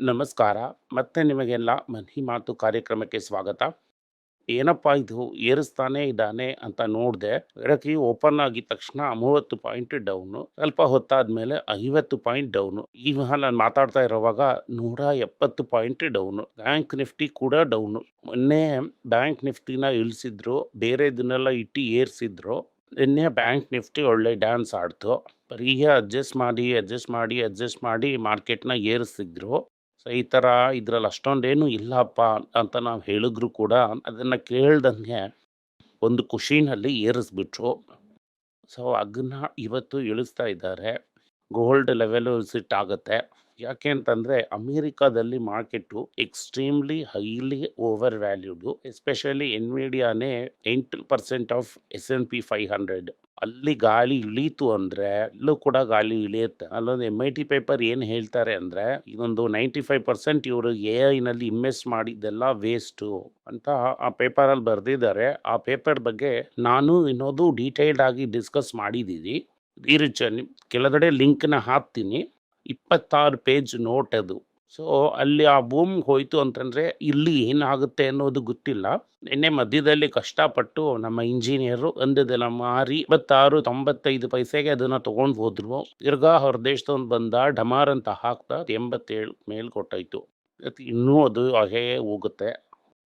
ನಮಸ್ಕಾರ. ಮತ್ತೆ ನಿಮಗೆಲ್ಲ ಮನಿ ಮಾತು ಕಾರ್ಯಕ್ರಮಕ್ಕೆ ಸ್ವಾಗತ. ಏನಪ್ಪ ಇದು? ಏರಿಸ್ತಾನೆ ಇದ್ದಾನೆ ಅಂತ ನೋಡಿದೆ. ಬೆಳಗ್ಗೆ ಓಪನ್ ಆಗಿದ ತಕ್ಷಣ ಮೂವತ್ತು ಪಾಯಿಂಟ್ ಡೌನು. ಸ್ವಲ್ಪ ಹೊತ್ತಾದ್ಮೇಲೆ ಐವತ್ತು ಪಾಯಿಂಟ್ ಡೌನು. ಈಗ ನಾನು ಮಾತಾಡ್ತಾ ಇರೋವಾಗ ನೂರ ಎಪ್ಪತ್ತು ಪಾಯಿಂಟ್ ಡೌನು. ಬ್ಯಾಂಕ್ ನಿಫ್ಟಿ ಕೂಡ ಡೌನು. ಮೊನ್ನೆ ಬ್ಯಾಂಕ್ ನಿಫ್ಟಿನ ಇಳಿಸಿದ್ರು. ಬೇರೆದನ್ನೆಲ್ಲ ಇಟ್ಟು ಏರಿಸಿದ್ರು. ನಿನ್ನೆ ಬ್ಯಾಂಕ್ ನಿಫ್ಟಿ ಒಳ್ಳೆ ಡ್ಯಾನ್ಸ್ ಆಡ್ತು. ಬರೀ ಅಡ್ಜಸ್ಟ್ ಮಾಡಿ ಅಡ್ಜಸ್ಟ್ ಮಾಡಿ ಅಡ್ಜಸ್ಟ್ ಮಾಡಿ ಮಾರ್ಕೆಟ್ನ ಏರಿಸಿದ್ರು. ಸೊ, ಈ ಥರ ಇದರಲ್ಲಿ ಅಷ್ಟೊಂದೇನು ಇಲ್ಲಪ್ಪ ಅಂತ ನಾವು ಹೇಳಿದ್ರು ಕೂಡ ಅದನ್ನು ಕೇಳ್ದಂಗೆ ಒಂದು ಖುಷಿನಲ್ಲಿ ಏರಿಸ್ಬಿಟ್ರು. ಸೊ, ಅಗ್ನ ಇವತ್ತು ಇಳಿಸ್ತಾ ಇದ್ದಾರೆ. ಗೋಲ್ಡ್ ಲೆವೆಲ್ ಸಿಟ್ ಆಗುತ್ತೆ? ಯಾಕೆ ಅಂತಂದರೆ ಅಮೇರಿಕಾದಲ್ಲಿ market extremely highly over valued especially ಎನ್ವಿಡಿಯಾನೇ ಎಂಟು percent of S N P five hundred ಅಲ್ಲಿ ಗಾಳಿ ಇಳೀತು ಅಂದರೆ ಅಲ್ಲೂ ಕೂಡ ಗಾಳಿ ಇಳಿಯುತ್ತೆ. ಅಲ್ಲೊಂದು ಎಂ ಐ ಟಿ ಪೇಪರ್ ಏನು ಹೇಳ್ತಾರೆ ಅಂದರೆ, ಇದೊಂದು ನೈಂಟಿ ಫೈವ್ ಪರ್ಸೆಂಟ್ ಇವರು ಎ ಐನಲ್ಲಿ ಇನ್ವೆಸ್ಟ್ ಮಾಡಿದ್ದೆಲ್ಲ ವೇಸ್ಟು ಅಂತ ಆ ಪೇಪರಲ್ಲಿ ಬರೆದಿದ್ದಾರೆ. ಆ ಪೇಪರ್ ಬಗ್ಗೆ ನಾನು ಇನ್ನೊಂದು ಡೀಟೇಲ್ಡ್ ಆಗಿ ಡಿಸ್ಕಸ್ ಈ ಕೆಲದಡೆ ಕೆಳಗಡೆ ಲಿಂಕ್ನ ಹಾಕ್ತೀನಿ. ಇಪ್ಪತ್ತಾರು ಪೇಜ್ ನೋಟ್ ಅದು. ಸೊ, ಅಲ್ಲಿ ಆ ಬೂಮ್ ಹೋಯಿತು ಅಂತಂದರೆ ಇಲ್ಲಿ ಏನಾಗುತ್ತೆ ಅನ್ನೋದು ಗೊತ್ತಿಲ್ಲ. ನಿನ್ನೆ ಮಧ್ಯದಲ್ಲಿ ಕಷ್ಟಪಟ್ಟು ನಮ್ಮ ಇಂಜಿನಿಯರು ಅಂದದೆಲ್ಲ ಮಾರಿ ಇಪ್ಪತ್ತಾರು, ತೊಂಬತ್ತೈದು ಪೈಸೆಗೆ ಅದನ್ನು ತೊಗೊಂಡು ಹೋದ್ರು. ತಿರ್ಗಾ ಅವ್ರ ದೇಶದೊಂದು ಬಂದ ಡಮಾರ್ ಅಂತ ಹಾಕ್ತಾ ಎಂಬತ್ತೇಳು ಮೇಲ್ ಕೊಟ್ಟಾಯ್ತು. ಇನ್ನೂ ಅದು ಹಾಗೇ ಹೋಗುತ್ತೆ.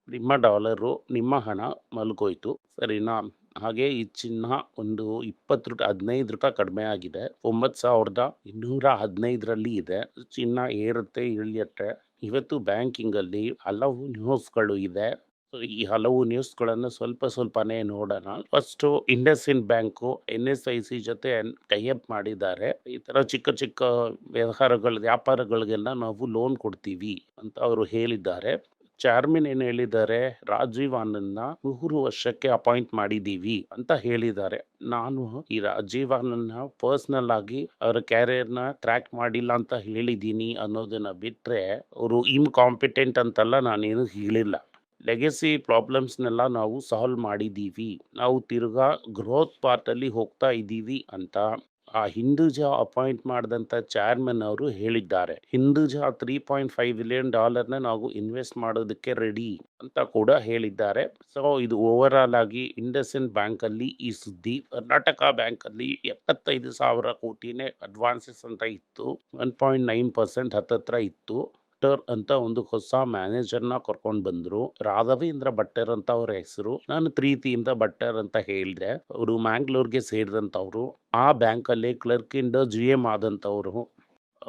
ನಿಮ್ಮ ಡಾಲರು, ನಿಮ್ಮ ಹಣ ಮಲ್ಗೋಯ್ತು. ಸರಿನಾ? ಹಾಗೆ ಈ ಚಿನ್ನ ಒಂದು ಇಪ್ಪತ್ತು ಹದಿನೈದು ರೂಪಾಯಿ ಕಡಿಮೆ ಆಗಿದೆ. ಒಂಬತ್ತು ಸಾವಿರದ ಇನ್ನೂರ ಹದಿನೈದರಲ್ಲಿ ಇದೆ. ಚಿನ್ನ ಏರುತ್ತೆ ಇಳಿಯುತ್ತೆ ಇವತ್ತು ಬ್ಯಾಂಕಿಂಗಲ್ಲಿ ಹಲವು ನ್ಯೂಸ್ಗಳು ಇದೆ. ಈ ಹಲವು ನ್ಯೂಸ್ಗಳನ್ನು ಸ್ವಲ್ಪ ಸ್ವಲ್ಪನೇ ನೋಡೋಣ. First IndusInd bank N S I C ಜೊತೆ ಟೈಅಪ್ ಮಾಡಿದ್ದಾರೆ. ಈ ಥರ ಚಿಕ್ಕ ಚಿಕ್ಕ ವ್ಯವಹಾರಗಳ, ವ್ಯಾಪಾರಗಳಿಗೆಲ್ಲ ನಾವು ಲೋನ್ ಕೊಡ್ತೀವಿ ಅಂತ ಅವರು ಹೇಳಿದ್ದಾರೆ. ಚಾರ್ಮಿನ್ ಏನು ಹೇಳಿದ್ದಾರೆ, ರಾಜೀವ್ ಆನಂದ್ನ ಮೂರು ವರ್ಷಕ್ಕೆ ಅಪಾಯಿಂಟ್ ಮಾಡಿದ್ದೀವಿ ಅಂತ ಹೇಳಿದ್ದಾರೆ. ನಾನು ಈ ರಾಜೀವ್ ಆನಂದ್ನ ಪರ್ಸ್ನಲ್ ಆಗಿ ಅವರ ಕ್ಯಾರಿಯರ್ನ ಟ್ರ್ಯಾಕ್ ಮಾಡಿಲ್ಲ ಅಂತ ಹೇಳಿದ್ದೀನಿ ಅನ್ನೋದನ್ನ ಬಿಟ್ಟರೆ ಅವರು ಇನ್ಕಾಂಪಿಟೆಂಟ್ ಅಂತೆಲ್ಲ ನಾನೇನು ಹೇಳಿಲ್ಲ. ಲೆಗೆಸಿ ಪ್ರಾಬ್ಲಮ್ಸ್ನೆಲ್ಲ ನಾವು ಸಾಲ್ವ್ ಮಾಡಿದ್ದೀವಿ. ನಾವು ತಿರ್ಗಾ ಗ್ರೋತ್ ಪಾರ್ಟಲ್ಲಿ ಹೋಗ್ತಾ ಇದ್ದೀವಿ ಅಂತ ಆ ಹಿಂದೂಜಾ ಅಪಾಯಿಂಟ್ ಮಾಡಿದಂಥ ಚೇರ್ಮನ್ ಅವರು ಹೇಳಿದ್ದಾರೆ. Hinduja three point five billion ಡಾಲರ್ನ ನಾವು ಇನ್ವೆಸ್ಟ್ ಮಾಡೋದಕ್ಕೆ ರೆಡಿ ಅಂತ ಕೂಡ ಹೇಳಿದ್ದಾರೆ. ಸೊ ಇದು ಓವರ್ ಆಲ್ ಆಗಿ ಇಂಡಸ್ಇನ್ ಬ್ಯಾಂಕಲ್ಲಿ ಈ ಸುದ್ದಿ, ಕರ್ನಾಟಕ ಬ್ಯಾಂಕಲ್ಲಿ ಎಪ್ಪತ್ತೈದು ಸಾವಿರ ಕೋಟಿನೇ ಅಡ್ವಾನ್ಸಸ್ ಅಂತ ಇತ್ತು. ಒನ್ ಪಾಯಿಂಟ್ ನೈನ್ ಪರ್ಸೆಂಟ್ ಹತ್ತತ್ರ ಇತ್ತು. ಭಟ್ಟರ್ ಅಂತ ಒಂದು ಹೊಸ ಮ್ಯಾನೇಜರ್ನ ಕರ್ಕೊಂಡು ಬಂದರು. ರಾಘವೇಂದ್ರ ಭಟ್ಟರ್ ಅಂತ ಅವ್ರ ಹೆಸರು. ನಾನು ಪ್ರೀತಿಯಿಂದ ಭಟ್ಟರ್ ಅಂತ ಹೇಳಿದೆ. ಅವರು ಮ್ಯಾಂಗ್ಳೂರ್ಗೆ ಸೇರಿದಂಥವ್ರು ಆ ಬ್ಯಾಂಕಲ್ಲಿ ಕ್ಲರ್ಕ್ ಇಂದ ಜಿ ಎಂ ಆದಂಥವ್ರು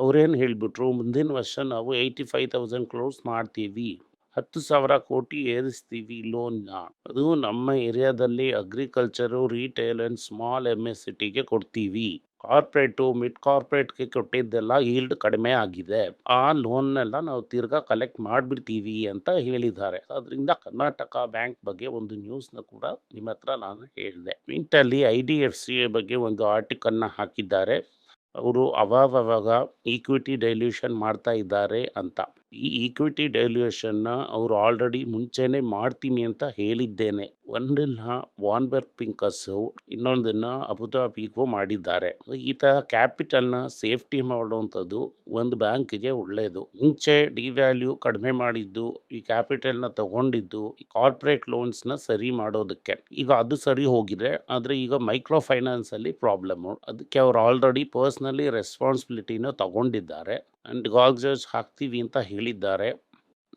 ಅವ್ರೇನು ಹೇಳಿಬಿಟ್ರು, ಮುಂದಿನ ವರ್ಷ ನಾವು ಏಯ್ಟಿ ಫೈವ್ ತೌಸಂಡ್ ಕ್ಲೋಸ್ ಮಾಡ್ತೀವಿ. ಹತ್ತು ಸಾವಿರ ಕೋಟಿ ಏರಿಸ್ತೀವಿ ಲೋನ್ನ. ಅದು ನಮ್ಮ ಏರಿಯಾದಲ್ಲಿ agriculture retail and small M S ಸಿಟಿಗೆ ಕೊಡ್ತೀವಿ. ಕಾರ್ಪೊರೇಟು ಮಿಡ್ ಕಾರ್ಪೊರೇಟ್ಗೆ ಕೊಟ್ಟಿದ್ದೆಲ್ಲ ಈಲ್ಡ್ ಕಡಿಮೆ ಆಗಿದೆ. ಆ ಲೋನ್ನೆಲ್ಲ ನಾವು ತಿರ್ಗಾ ಕಲೆಕ್ಟ್ ಮಾಡಿಬಿಡ್ತೀವಿ ಅಂತ ಹೇಳಿದ್ದಾರೆ. ಅದರಿಂದ ಕರ್ನಾಟಕ ಬ್ಯಾಂಕ್ ಬಗ್ಗೆ ಒಂದು ನ್ಯೂಸ್ನ ಕೂಡ ನಿಮ್ಮ ಹತ್ರ ನಾನು ಹೇಳಿದೆ. ಮಿಂಟಲ್ಲಿ ಐ ಡಿ ಎಫ್ ಸಿ ಬಗ್ಗೆ ಒಂದು ಆರ್ಟಿಕಲ್ನ ಹಾಕಿದ್ದಾರೆ. ಅವರು ಅವಾಗವಾಗ ಈಕ್ವಿಟಿ ಡೈಲ್ಯೂಷನ್ ಮಾಡ್ತಾ ಇದ್ದಾರೆ ಅಂತ. ಈ ಈಕ್ವಿಟಿ ಡೈಲ್ಯೂಷನ್ನ ಅವರು ಆಲ್ರೆಡಿ ಮುಂಚೆನೆ ಮಾಡ್ತೀನಿ ಅಂತ ಹೇಳಿದ್ದೇನೆ. ಒಂದನ್ನ ವಾನ್ಬರ್ ಪಿಂಕಸ್ ಇನ್ನೊಂದನ್ನ ಅಬುದಾಬಿಗೂ ಮಾಡಿದ್ದಾರೆ. ಈ ಥರ ಕ್ಯಾಪಿಟಲ್ನ ಸೇಫ್ಟಿ ಮಾಡುವಂಥದ್ದು ಒಂದು ಬ್ಯಾಂಕ್ಗೆ ಒಳ್ಳೆಯದು ಮುಂಚೆ ಡಿವ್ಯಾಲ್ಯೂ ಕಡಿಮೆ ಮಾಡಿದ್ದು, ಈ ಕ್ಯಾಪಿಟಲ್ನ ತಗೊಂಡಿದ್ದು ಕಾರ್ಪೊರೇಟ್ ಲೋನ್ಸ್ನ ಸರಿ ಮಾಡೋದಕ್ಕೆ. ಈಗ ಅದು ಸರಿ ಹೋಗಿದೆ, ಆದರೆ ಈಗ ಮೈಕ್ರೋ ಫೈನಾನ್ಸಲ್ಲಿ ಪ್ರಾಬ್ಲಮ್ಮು. ಅದಕ್ಕೆ ಅವ್ರು ಆಲ್ರೆಡಿ ಪರ್ಸ್ನಲಿ ರೆಸ್ಪಾನ್ಸಿಬಿಲಿಟಿನ ತಗೊಂಡಿದ್ದಾರೆ. ಆ್ಯಂಡ್ ಗಾಗ್ಜಸ್ ಹಾಕ್ತೀವಿ ಅಂತ ಹೇಳಿದ್ದಾರೆ.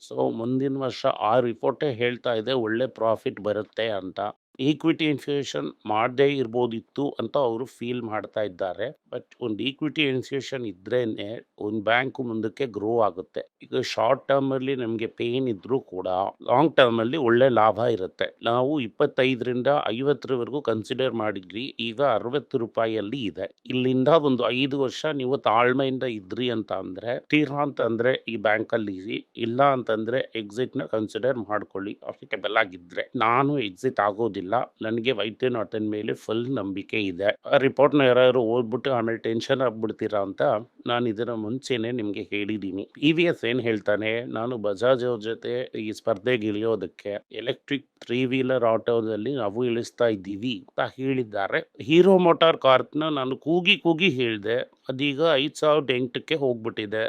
ಸೊ ಮುಂದಿನ ವರ್ಷ ಆ ರಿಪೋರ್ಟೇ ಹೇಳ್ತಾ ಇದೆ ಒಳ್ಳೆ ಪ್ರಾಫಿಟ್ ಬರುತ್ತೆ ಅಂತ. ಈಕ್ವಿಟಿ ಇನ್ಫ್ಯೂಷನ್ ಮಾಡದೇ ಇರ್ಬೋದಿತ್ತು ಅಂತ ಅವರು ಫೀಲ್ ಮಾಡ್ತಾ ಇದ್ದಾರೆ. ಬಟ್ ಒಂದು ಈಕ್ವಿಟಿ ಇನ್ಫ್ಯೂಷನ್ ಇದ್ರೇನೆ ಒಂದು ಬ್ಯಾಂಕು ಮುಂದಕ್ಕೆ ಗ್ರೋ ಆಗುತ್ತೆ. ಈಗ ಶಾರ್ಟ್ ಟರ್ಮ್ ಅಲ್ಲಿ ನಮಗೆ ಪೇನ್ ಇದ್ರೂ ಕೂಡ ಲಾಂಗ್ ಟರ್ಮ್ ಅಲ್ಲಿ ಒಳ್ಳೆ ಲಾಭ ಇರುತ್ತೆ. ನಾವು ಇಪ್ಪತ್ತೈದರಿಂದ ಐವತ್ತರವರೆಗೂ ಕನ್ಸಿಡರ್ ಮಾಡಿದ್ವಿ. ಈಗ ಅರವತ್ತು ರೂಪಾಯಿಯಲ್ಲಿ ಇದೆ. ಇಲ್ಲಿಂದ ಒಂದು ಐದು ವರ್ಷ ನೀವು ತಾಳ್ಮೆಯಿಂದ ಇದ್ರಿ ಅಂತ ಅಂದ್ರೆ, ತೀರಾ ಅಂತಂದ್ರೆ ಈ ಬ್ಯಾಂಕಲ್ಲಿ ಇಲ್ಲ ಅಂತಂದ್ರೆ ಎಕ್ಸಿಟ್ನ ಕನ್ಸಿಡರ್ ಮಾಡ್ಕೊಳ್ಳಿ. ಅಫಿಟೇಬಲ್ ಆಗಿದ್ರೆ. ನಾನು ಎಕ್ಸಿಟ್ ಆಗೋದಿಲ್ಲ. ನನಗೆ ವೈದ್ಯನಾಥನ್ ಮೇಲೆ ಫುಲ್ ನಂಬಿಕೆ ಇದೆ. ಆ ರಿಪೋರ್ಟ್ನ ಯಾರು ಓದ್ಬಿಟ್ಟು ಆಮೇಲೆ ಟೆನ್ಷನ್ ಆಗ್ಬಿಡ್ತೀರಾ ಅಂತ ನಾನು ಇದರ ಮುಂಚೆನೆ ನಿಮಗೆ ಹೇಳಿದ್ದೀನಿ ಇ ವಿ ಎಸ್ ಏನು ಹೇಳ್ತಾನೆ? ನಾನು ಬಜಾಜ್ ಅವ್ರ ಜೊತೆ ಈ ಸ್ಪರ್ಧೆಗೆ ಇಳಿಯೋದಕ್ಕೆ ಎಲೆಕ್ಟ್ರಿಕ್ ತ್ರೀ ವೀಲರ್ ಆಟೋದಲ್ಲಿ ನಾವು ಇಳಿಸ್ತಾ ಇದ್ದೀವಿ ಅಂತ ಹೇಳಿದ್ದಾರೆ. ಹೀರೋ ಮೋಟಾರ್ ಕಾರ್ನ ನಾನು ಕೂಗಿ ಕೂಗಿ ಹೇಳಿದೆ. ಅದೀಗ ಐದು ಸಾವಿರದ ಎಂಟಕ್ಕೆ ಹೋಗ್ಬಿಟ್ಟಿದೆ.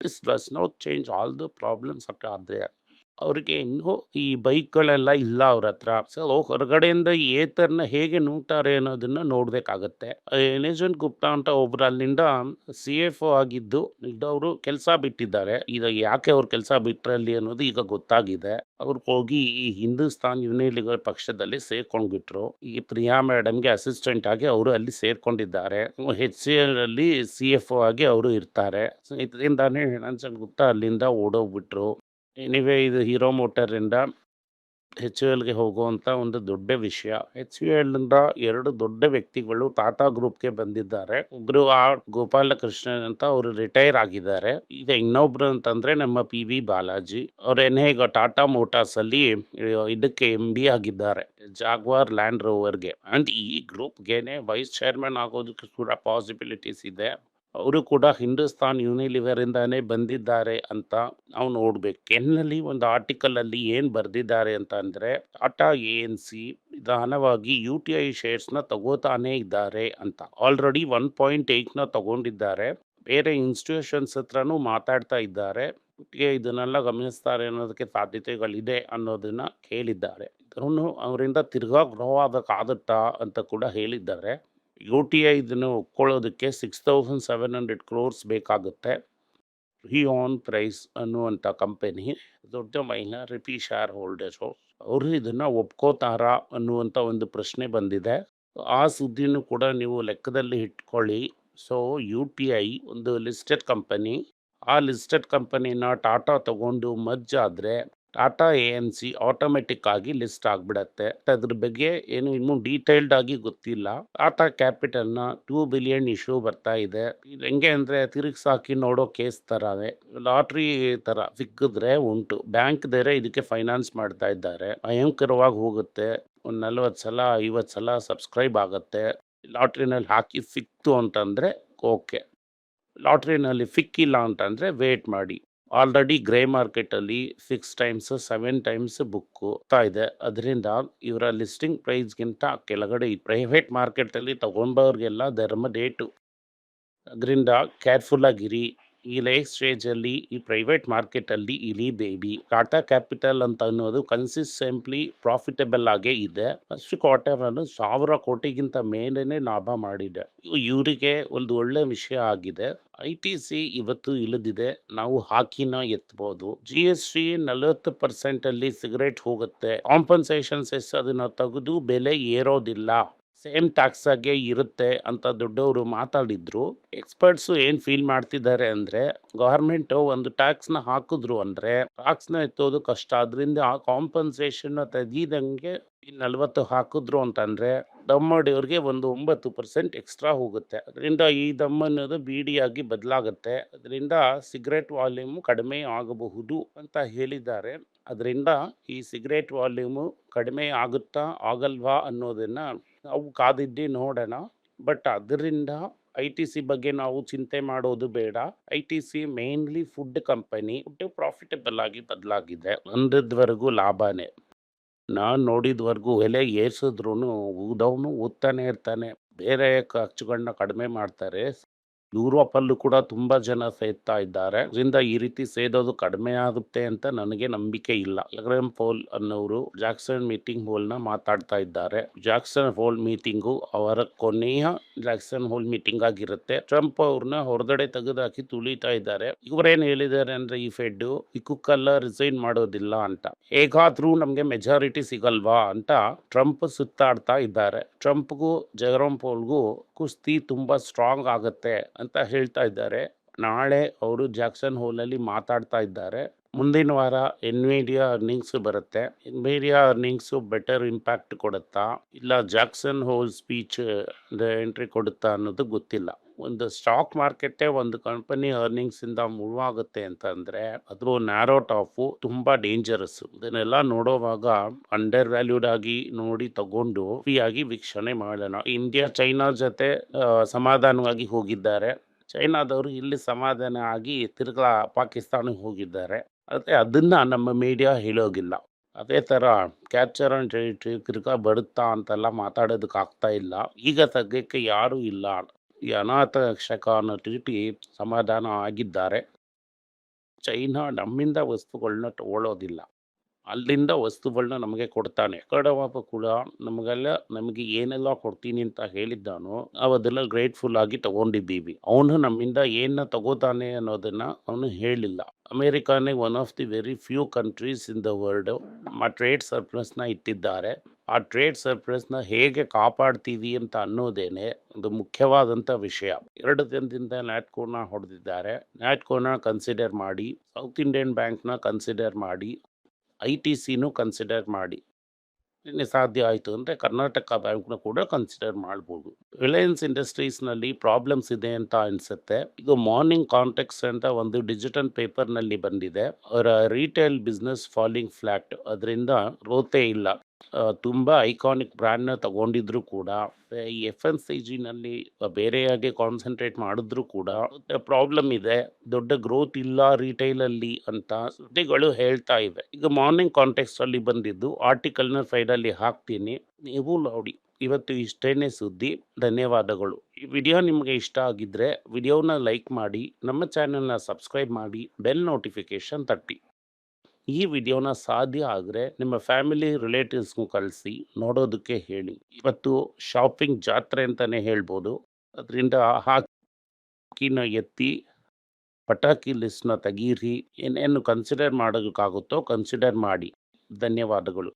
This does not change all the problems that are there ಅವ್ರಿಗೆ ಇನ್ನೂ ಈ ಬೈಕ್ಗಳೆಲ್ಲ ಇಲ್ಲ ಅವ್ರ ಹತ್ರ. ಸೊ ಹೊರಗಡೆಯಿಂದ ಏತರ್ನ ಹೇಗೆ ನುಂಗ್ತಾರೆ ಅನ್ನೋದನ್ನ ನೋಡ್ಬೇಕಾಗತ್ತೆ. ಎನೇಜನ್ ಗುಪ್ತಾ ಅಂತ ಒಬ್ರು ಅಲ್ಲಿಂದ ಸಿ ಎಫ್ ಆಗಿದ್ದು ಈಗ ಅವರು ಕೆಲಸ ಬಿಟ್ಟಿದ್ದಾರೆ. ಈಗ ಯಾಕೆ ಅವ್ರ ಕೆಲಸ ಬಿಟ್ರಲ್ಲಿ ಅನ್ನೋದು ಈಗ ಗೊತ್ತಾಗಿದೆ. ಅವ್ರು ಹೋಗಿ ಈ ಹಿಂದೂಸ್ತಾನ್ ಯುನಿಲಿಗರ್ ಪಕ್ಷದಲ್ಲಿ ಸೇರ್ಕೊಂಡ್ಬಿಟ್ರು. ಈ ಪ್ರಿಯಾ ಮೇಡಮ್ಗೆ ಅಸಿಸ್ಟೆಂಟ್ ಆಗಿ ಅವರು ಅಲ್ಲಿ ಸೇರ್ಕೊಂಡಿದ್ದಾರೆ. ಹೆಚ್ ಸಿ ಎಲ್ ಅಲ್ಲಿ ಸಿ ಎಫ್ ಆಗಿ ಅವರು ಇರ್ತಾರೆ. ಸೊ ಇದರಿಂದಾನೇ ಗುಪ್ತಾ ಅಲ್ಲಿಂದ ಓಡೋಗ್ಬಿಟ್ರು. ಎನಿವೇ ಇದು ಹೀರೋ ಮೋಟರಿಂದ ಎಚ್ ಯು ಎಲ್ಗೆ ಹೋಗುವಂಥ ಒಂದು ದೊಡ್ಡ ವಿಷಯ. ಎಚ್ ಯು ಎಲ್ನಿಂದ ಎರಡು ದೊಡ್ಡ ವ್ಯಕ್ತಿಗಳು ಟಾಟಾ ಗ್ರೂಪ್ಗೆ ಬಂದಿದ್ದಾರೆ. ಒಬ್ಬರು ಆ ಗೋಪಾಲಕೃಷ್ಣನ್ ಅಂತ ಅವರು ರಿಟೈರ್ ಆಗಿದ್ದಾರೆ. ಈಗ ಇನ್ನೊಬ್ರು ಅಂತಂದ್ರೆ ನಮ್ಮ ಪಿ ವಿ ಬಾಲಾಜಿ. ಅವ್ರೇನೇ ಈಗ ಟಾಟಾ ಮೋಟಾರ್ಸ್ ಅಲ್ಲಿ ಇದಕ್ಕೆ ಎಂ ಬಿ ಆಗಿದ್ದಾರೆ. ಜಾಗ್ವಾರ್ ಲ್ಯಾಂಡ್ ರೋವರ್ಗೆ ಅಂಡ್ ಈ ಗ್ರೂಪ್ಗೆನೆ ವೈಸ್ ಚೇರ್ಮನ್ ಆಗೋದಕ್ಕೆ ಕೂಡ ಪಾಸಿಬಿಲಿಟೀಸ್ ಇದೆ. ಅವರು ಕೂಡ ಹಿಂದೂಸ್ತಾನ್ ಯೂನಿಲಿವರ್ ಇಂದಾನೇ ಬಂದಿದ್ದಾರೆ ಅಂತ ನಾವು ನೋಡ್ಬೇಕು ಎನ್ನಲ್ಲಿ ಒಂದು ಆರ್ಟಿಕಲ್ ಅಲ್ಲಿ ಏನ್ ಬರ್ದಿದ್ದಾರೆ ಅಂತ ಅಂದರೆ, ಟಾಟಾ ಎ ಎನ್ ಸಿ ನಿಧಾನವಾಗಿ ಯು ಟಿ ಐ ಶೇರ್ಸ್ನ ತಗೋತಾನೆ ಇದ್ದಾರೆ ಅಂತ. ಆಲ್ರೆಡಿ ಒನ್ ಪಾಯಿಂಟ್ ಏಟ್ನ ತಗೊಂಡಿದ್ದಾರೆ. ಬೇರೆ ಇನ್ಸ್ಟಿಟ್ಯೂಷನ್ಸ್ ಹತ್ರನೂ ಮಾತಾಡ್ತಾ ಇದ್ದಾರೆ. ಇದನ್ನೆಲ್ಲ ಗಮನಿಸ್ತಾರೆ ಅನ್ನೋದಕ್ಕೆ ಸಾಧ್ಯತೆಗಳಿದೆ ಅನ್ನೋದನ್ನ ಹೇಳಿದ್ದಾರೆ ಇದನ್ನು ಅವರಿಂದ ತಿರ್ಗಾ ಗ್ರೋ ಆಗಕ್ಕಾಗುತ್ತಾ ಅಂತ ಕೂಡ ಹೇಳಿದ್ದಾರೆ. ಯು ಟಿ ಐ ಇದನ್ನು ಒಪ್ಕೊಳ್ಳೋದಕ್ಕೆ six thousand seven hundred crores ಬೇಕಾಗುತ್ತೆ. ಆನ್ ಪ್ರೈಸ್ ಅನ್ನುವಂಥ ಕಂಪನಿ ದೊಡ್ಡ ಮೈನಾರಿಟಿ ಶೇರ್ ಹೋಲ್ಡರ್ಸು ಅವರು ಇದನ್ನು ಒಪ್ಕೋತಾರಾ ಅನ್ನುವಂಥ ಒಂದು ಪ್ರಶ್ನೆ ಬಂದಿದೆ. ಆ ಸುದ್ದಿನೂ ಕೂಡ ನೀವು ಲೆಕ್ಕದಲ್ಲಿ ಇಟ್ಕೊಳ್ಳಿ. ಸೊ ಯು ಟಿ ಐ ಒಂದು ಲಿಸ್ಟೆಡ್ ಕಂಪನಿ ಆ ಲಿಸ್ಟೆಡ್ ಕಂಪನಿನ ಟಾಟಾ ತಗೊಂಡು ಮಜ್ಜಾದರೆ Tata A N C automatic ಆಗಿ ಲಿಸ್ಟ್ ಆಗಿಬಿಡತ್ತೆ. ಅದ್ರ ಬಗ್ಗೆ ಏನು ಇನ್ನೂ ಡೀಟೇಲ್ಡ್ ಆಗಿ ಗೊತ್ತಿಲ್ಲ. ಟಾಟಾ ಕ್ಯಾಪಿಟಲ್ನ ಟೂ ಬಿಲಿಯನ್ ಇಶ್ಯೂ ಬರ್ತಾ ಇದೆ. ಇದು ಹೆಂಗೆ ಅಂದರೆ ತಿರುಗಿಸಾಕಿ ನೋಡೋ ಕೇಸ್ ಥರವೇ ಲಾಟ್ರಿ ಥರ ಸಿಕ್ಕಿದ್ರೆ ಉಂಟು. ಬ್ಯಾಂಕ್ ಬೇರೆ ಇದಕ್ಕೆ ಫೈನಾನ್ಸ್ ಮಾಡ್ತಾ ಇದ್ದಾರೆ. ಭಯಂಕರವಾಗಿ ಹೋಗುತ್ತೆ. ಒಂದು ನಲ್ವತ್ತು ಸಲ ಐವತ್ತು ಸಲ ಸಬ್ಸ್ಕ್ರೈಬ್ ಆಗುತ್ತೆ. ಲಾಟ್ರಿನಲ್ಲಿ ಹಾಕಿ ಸಿಕ್ತು ಅಂತಂದರೆ ಓಕೆ ಲಾಟ್ರಿನಲ್ಲಿ ಸಿಕ್ಕಿಲ್ಲ ಅಂತಂದರೆ ವೇಟ್ ಮಾಡಿ. ಆಲ್ರೆಡಿ ಗ್ರೇ ಮಾರ್ಕೆಟಲ್ಲಿ six times seven times book ಇದೆ. ಅದರಿಂದ ಇವರ ಲಿಸ್ಟಿಂಗ್ ಪ್ರೈಸ್ಗಿಂತ ಕೆಳಗಡೆ ಪ್ರೈವೇಟ್ ಮಾರ್ಕೆಟಲ್ಲಿ ತಗೊಂಡವ್ರಿಗೆಲ್ಲ ಧರ್ಮ ಡೇಟು ಅದರಿಂದ ಕೇರ್ಫುಲ್ ಆಗಿರಿ. ಈ ಲೈಫ್ ಸ್ಟೇಜಲ್ಲಿ, ಈ ಪ್ರೈವೇಟ್ ಮಾರ್ಕೆಟಲ್ಲಿ ಇಲಿ ಬೇಬಿ. ಟಾಟಾ ಕ್ಯಾಪಿಟಲ್ ಅಂತ ಅನ್ನೋದು ಕನ್ಸಿಸ್ಟೆಂಟ್ಲಿ ಪ್ರಾಫಿಟಬಲ್ ಆಗೇ ಇದೆ. ಫಸ್ಟ್ ಕ್ವಾರ್ಟರ್ ಅನ್ನು ಸಾವಿರ ಕೋಟಿಗಿಂತ ಮೇಲೇನೆ ಲಾಭ ಮಾಡಿದೆ. ಇವರಿಗೆ ಒಂದು ಒಳ್ಳೆ ವಿಷಯ ಆಗಿದೆ. ಐ ಟಿ ಸಿ ಇವತ್ತು ಇಳಿದಿದೆ. ನಾವು ಹಾಕಿನ ಎತ್ತಬಹುದು ಜಿ ಎಸ್ ಟಿ ನಲವತ್ತು ಪರ್ಸೆಂಟ್ ಅಲ್ಲಿ ಸಿಗರೇಟ್ ಹೋಗುತ್ತೆ. ಕಾಂಪನ್ಸೇಷನ್ಸ್ ಸೆಸ್ ಅದನ್ನ ತೆಗೆದು ಬೆಲೆ ಏರೋದಿಲ್ಲ. ಸೇಮ್ ಟ್ಯಾಕ್ಸಾಗೆ ಇರುತ್ತೆ ಅಂತ ದೊಡ್ಡವರು ಮಾತಾಡಿದ್ರು. ಎಕ್ಸ್ಪರ್ಟ್ಸ್ ಏನು ಫೀಲ್ ಮಾಡ್ತಿದ್ದಾರೆ ಅಂದ್ರೆ ಗೌರ್ಮೆಂಟು ಒಂದು ಟ್ಯಾಕ್ಸ್ನ ಹಾಕಿದ್ರು ಅಂದ್ರೆ ಟ್ಯಾಕ್ಸ್ನ ಎತ್ತೋದು ಕಷ್ಟ. ಅದರಿಂದ ಆ ಕಾಂಪನ್ಸೇಷನ್ ತೆಗೀದಂಗೆ ನಲ್ವತ್ತು ಹಾಕಿದ್ರು ಅಂತಂದ್ರೆ ದಮ್ಮಡಿಯವ್ರಿಗೆ ಒಂದು ಒಂಬತ್ತು ಪರ್ಸೆಂಟ್ ಎಕ್ಸ್ಟ್ರಾ ಹೋಗುತ್ತೆ. ಅದರಿಂದ ಈ ದಮ್ಮ ಅನ್ನೋದು ಬಿಡಿಯಾಗಿ ಬದಲಾಗುತ್ತೆ. ಅದರಿಂದ ಸಿಗರೇಟ್ ವಾಲ್ಯೂಮ್ ಕಡಿಮೆ ಆಗಬಹುದು ಅಂತ ಹೇಳಿದ್ದಾರೆ. ಅದರಿಂದ ಈ ಸಿಗರೇಟ್ ವಾಲ್ಯೂಮು ಕಡಿಮೆ ಆಗುತ್ತಾ ಆಗಲ್ವಾ ಅನ್ನೋದನ್ನ ನಾವು ಕಾದಿದ್ದು ನೋಡೋಣ. ಬಟ್ ಅದರಿಂದ ಐ ಟಿ ಸಿ ಬಗ್ಗೆ ನಾವು ಚಿಂತೆ ಮಾಡೋದು ಬೇಡ. I T C mainly food company profitable ಆಗಿ ಬದಲಾಗಿದೆ. ಅಂದದ್ವರೆಗೂ ಲಾಭನೇ. ನಾನು ನೋಡಿದವರೆಗೂ ಎಲೆ ಏರ್ಸಿದ್ರು ಊದವನು ಊದ್ತಾನೆ ಇರ್ತಾನೆ. ಬೇರೆ ಖರ್ಚುಗಳನ್ನ ಕಡಿಮೆ ಮಾಡ್ತಾರೆ. ಯುರೋಪಲ್ಲೂ ಕೂಡ ತುಂಬ ಜನ ಸೇದ್ತಾ ಇದ್ದಾರೆ. ಇದರಿಂದ ಈ ರೀತಿ ಸೇದೋದು ಕಡಿಮೆ ಆಗುತ್ತೆ ಅಂತ ನನಗೆ ನಂಬಿಕೆ ಇಲ್ಲ. ಗ್ರಹಂ ಪೋಲ್ ಅನ್ನೋರು ಜಾಕ್ಸನ್ ಮೀಟಿಂಗ್ ಹೋಲ್ನ ಮಾತಾಡ್ತಾ ಇದ್ದಾರೆ. ಜಾಕ್ಸನ್ ಹೋಲ್ ಮೀಟಿಂಗು ಅವರ ಕೊನೆಯ ಜಾಕ್ಸನ್ ಹೋಲ್ ಮೀಟಿಂಗ್ ಆಗಿರುತ್ತೆ. ಟ್ರಂಪ್ ಅವ್ರನ್ನ ಹೊರಗಡೆ ತೆಗೆದಾಕಿ ತುಳಿತಾ ಇದ್ದಾರೆ. ಇವರೇನು ಹೇಳಿದ್ದಾರೆ ಅಂದ್ರೆ ಈ ಫೆಡ್ ಈ ಕುಕ್ಕಲ್ಲ ರಿಸೈನ್ ಮಾಡೋದಿಲ್ಲ ಅಂತ. ಹೇಗಾದ್ರೂ ನಮಗೆ ಮೆಜಾರಿಟಿ ಸಿಗಲ್ವಾ ಅಂತ ಟ್ರಂಪ್ ಸುತ್ತಾಡ್ತಾ ಇದ್ದಾರೆ. ಟ್ರಂಪ್ಗೂ ಜಗರಾಮ್ ಪೋಲ್ಗೂ ಕುಸ್ತಿ ತುಂಬಾ ಸ್ಟ್ರಾಂಗ್ ಆಗುತ್ತೆ ಅಂತ ಹೇಳ್ತಾ ಇದ್ದಾರೆ. ನಾಳೆ ಅವರು ಜಾಕ್ಸನ್ ಹೋಲಲ್ಲಿ ಮಾತಾಡ್ತಾ ಇದ್ದಾರೆ. ಮುಂದಿನ ವಾರ ಎನ್ವಿಡಿಯಾ ಅರ್ನಿಂಗ್ಸ್ ಬರುತ್ತೆ. ಎನ್ವಿಡಿಯಾ ಅರ್ನಿಂಗ್ಸು ಬೆಟರ್ ಇಂಪ್ಯಾಕ್ಟ್ ಕೊಡುತ್ತಾ, ಇಲ್ಲ ಜಾಕ್ಸನ್ ಹೋಲ್ ಸ್ಪೀಚ್ ಎಂಟ್ರಿ ಕೊಡುತ್ತಾ ಅನ್ನೋದು ಗೊತ್ತಿಲ್ಲ. ಒಂದು ಸ್ಟಾಕ್ ಮಾರ್ಕೆಟೇ ಒಂದು ಕಂಪನಿ ಅರ್ನಿಂಗ್ಸ್ ಇಂದ ಮೂವ್ ಆಗುತ್ತೆ ಅಂತಂದ್ರೆ, ಅದು ನ್ಯಾರೋ ಟಾಪು ತುಂಬಾ ಡೇಂಜರಸ್ ಇದನ್ನೆಲ್ಲ ನೋಡೋವಾಗ ಅಂಡರ್ ವ್ಯಾಲ್ಯೂಡ್ ಆಗಿ ನೋಡಿ ತಗೊಂಡು ಫ್ರೀ ಆಗಿ ವೀಕ್ಷಣೆ ಮಾಡೋಣ. ಇಂಡಿಯಾ ಚೈನಾ ಜೊತೆ ಸಮಾಧಾನವಾಗಿ ಹೋಗಿದ್ದಾರೆ. ಚೈನಾದವರು ಇಲ್ಲಿ ಸಮಾಧಾನ ಆಗಿ ತಿರ್ಗಾ ಪಾಕಿಸ್ತಾನಕ್ಕೆ ಹೋಗಿದ್ದಾರೆ. ಆದರೆ ಅದನ್ನು ನಮ್ಮ ಮೀಡಿಯಾ ಹೇಳೋಗಿಲ್ಲ ಅದೇ ಥರ ಕ್ಯಾಪ್ಚರ್ ಅಂಡ್ ಟೆರಿಟರಿ ಬರುತ್ತಾ ಅಂತೆಲ್ಲ ಮಾತಾಡೋದಕ್ಕೆ ಆಗ್ತಾ ಇಲ್ಲ. ಈಗ ಸದ್ಯಕ್ಕೆ ಯಾರೂ ಇಲ್ಲ. ಈ ಅನಾಥ ರಕ್ಷಕ ಅನ್ನೋ ಟಿ ಸಮಾಧಾನ ಆಗಿದ್ದಾರೆ. ಚೈನಾ ನಮ್ಮಿಂದ ವಸ್ತುಗಳನ್ನ ತಗೊಳ್ಳೋದಿಲ್ಲ ಅಲ್ಲಿಂದ ವಸ್ತುಗಳನ್ನ ನಮಗೆ ಕೊಡ್ತಾನೆ. ಕಡವಾಪ ಕೂಡ ನಮಗೆಲ್ಲ ನಮಗೆ ಏನೆಲ್ಲ ಕೊಡ್ತೀನಿ ಅಂತ ಹೇಳಿದ್ದಾನೋ ಅವದೆಲ್ಲ ಗ್ರೇಟ್ಫುಲ್ ಆಗಿ ತಗೊಂಡಿದ್ದೀವಿ. ಅವನು ನಮ್ಮಿಂದ ಏನ ತಗೋತಾನೆ ಅನ್ನೋದನ್ನ ಅವನು ಹೇಳಿಲ್ಲ. ಅಮೇರಿಕಾನೇ one of the very few countries in the world ಆ ಟ್ರೇಡ್ ಸರ್ಪ್ಲಸ್ನ ಇಟ್ಟಿದ್ದಾರೆ. ಆ ಟ್ರೇಡ್ ಸರ್ಪ್ಲಸ್ನ ಹೇಗೆ ಕಾಪಾಡ್ತೀವಿ ಅಂತ ಅನ್ನೋದೇನೆ ಒಂದು ಮುಖ್ಯವಾದಂಥ ವಿಷಯ. ಎರಡು ದಿನದಿಂದ ನ್ಯಾಟ್ಕೋನ ಹೊಡೆದಿದ್ದಾರೆ. ನ್ಯಾಟ್ಕೋನ ಕನ್ಸಿಡರ್ ಮಾಡಿ ಸೌತ್ ಇಂಡಿಯನ್ ಬ್ಯಾಂಕ್ನ ಕನ್ಸಿಡರ್ ಮಾಡಿ ಐ ಟಿ ಸಿನೂ ಕನ್ಸಿಡರ್ ಮಾಡಿ. ಸಾಧ್ಯ ಆಯಿತು ಅಂದರೆ ಕರ್ನಾಟಕ ಬ್ಯಾಂಕ್ನ ಕೂಡ ಕನ್ಸಿಡರ್ ಮಾಡ್ಬೋದು. ರಿಲಯನ್ಸ್ ಇಂಡಸ್ಟ್ರೀಸ್ನಲ್ಲಿ ಪ್ರಾಬ್ಲಮ್ಸ್ ಇದೆ ಅಂತ ಅನಿಸುತ್ತೆ. ಇದು ಮಾರ್ನಿಂಗ್ ಕಾಂಟೆಕ್ಸ್ ಅಂತ ಒಂದು ಡಿಜಿಟಲ್ ಪೇಪರ್ನಲ್ಲಿ ಬಂದಿದೆ. ಅವರ ರೀಟೇಲ್ ಬಿಸ್ನೆಸ್ ಫಾಲಿಂಗ್ ಫ್ಲ್ಯಾಟ್ ಅದರಿಂದ ರೋತೆ ಇಲ್ಲ. ತುಂಬಾ ಐಕಾನಿಕ್ ಬ್ರ್ಯಾಂಡ್ನ ತಗೊಂಡಿದ್ರು ಕೂಡ. ಈ ಎಫ್ ಎನ್ ಸಿ ಜಿನಲ್ಲಿ ಬೇರೆಯಾಗಿ ಕಾನ್ಸಂಟ್ರೇಟ್ ಮಾಡಿದ್ರು ಕೂಡ ಪ್ರಾಬ್ಲಮ್ ಇದೆ. ದೊಡ್ಡ ಗ್ರೋತ್ ಇಲ್ಲ ರಿಟೈಲಲ್ಲಿ ಅಂತ ಸುದ್ದಿಗಳು ಹೇಳ್ತಾ ಇವೆ. ಈಗ ಮಾರ್ನಿಂಗ್ ಕಾಂಟೆಕ್ಸ್ಟಲ್ಲಿ ಬಂದಿದ್ದು ಆರ್ಟಿಕಲ್ನ ಫೈಲಲ್ಲಿ ಹಾಕ್ತೀನಿ. ನೀವು ನೋಡಿ, ಇವತ್ತು ಇಷ್ಟೇನೆ ಸುದ್ದಿ. ಧನ್ಯವಾದಗಳು. ಈ ವಿಡಿಯೋ ನಿಮಗೆ ಇಷ್ಟ ಆಗಿದ್ರೆ ವಿಡಿಯೋನ ಲೈಕ್ ಮಾಡಿ, ನಮ್ಮ ಚಾನೆಲ್ನ ಸಬ್ಸ್ಕ್ರೈಬ್ ಮಾಡಿ ಬೆಲ್ ನೋಟಿಫಿಕೇಶನ್ ತಟ್ಟಿ. ಈ ವಿಡಿಯೋನ ಸಾಧ್ಯ ಆದರೆ ನಿಮ್ಮ ಫ್ಯಾಮಿಲಿ ರಿಲೇಟಿವ್ಸ್ಗೂ ಕಳಿಸಿ, ನೋಡೋದಕ್ಕೆ ಹೇಳಿ. ಇವತ್ತು ಶಾಪಿಂಗ್ ಜಾತ್ರೆ ಅಂತಲೇ ಹೇಳ್ಬೋದು. ಅದರಿಂದ ಹಾಕಿನ ಎತ್ತಿ, ಪಟಾಕಿ ಲಿಸ್ಟ್ನ ತೆಗೀರಿ, ಏನೇನು ಕನ್ಸಿಡರ್ ಮಾಡೋದಕ್ಕಾಗುತ್ತೋ ಕನ್ಸಿಡರ್ ಮಾಡಿ. ಧನ್ಯವಾದಗಳು.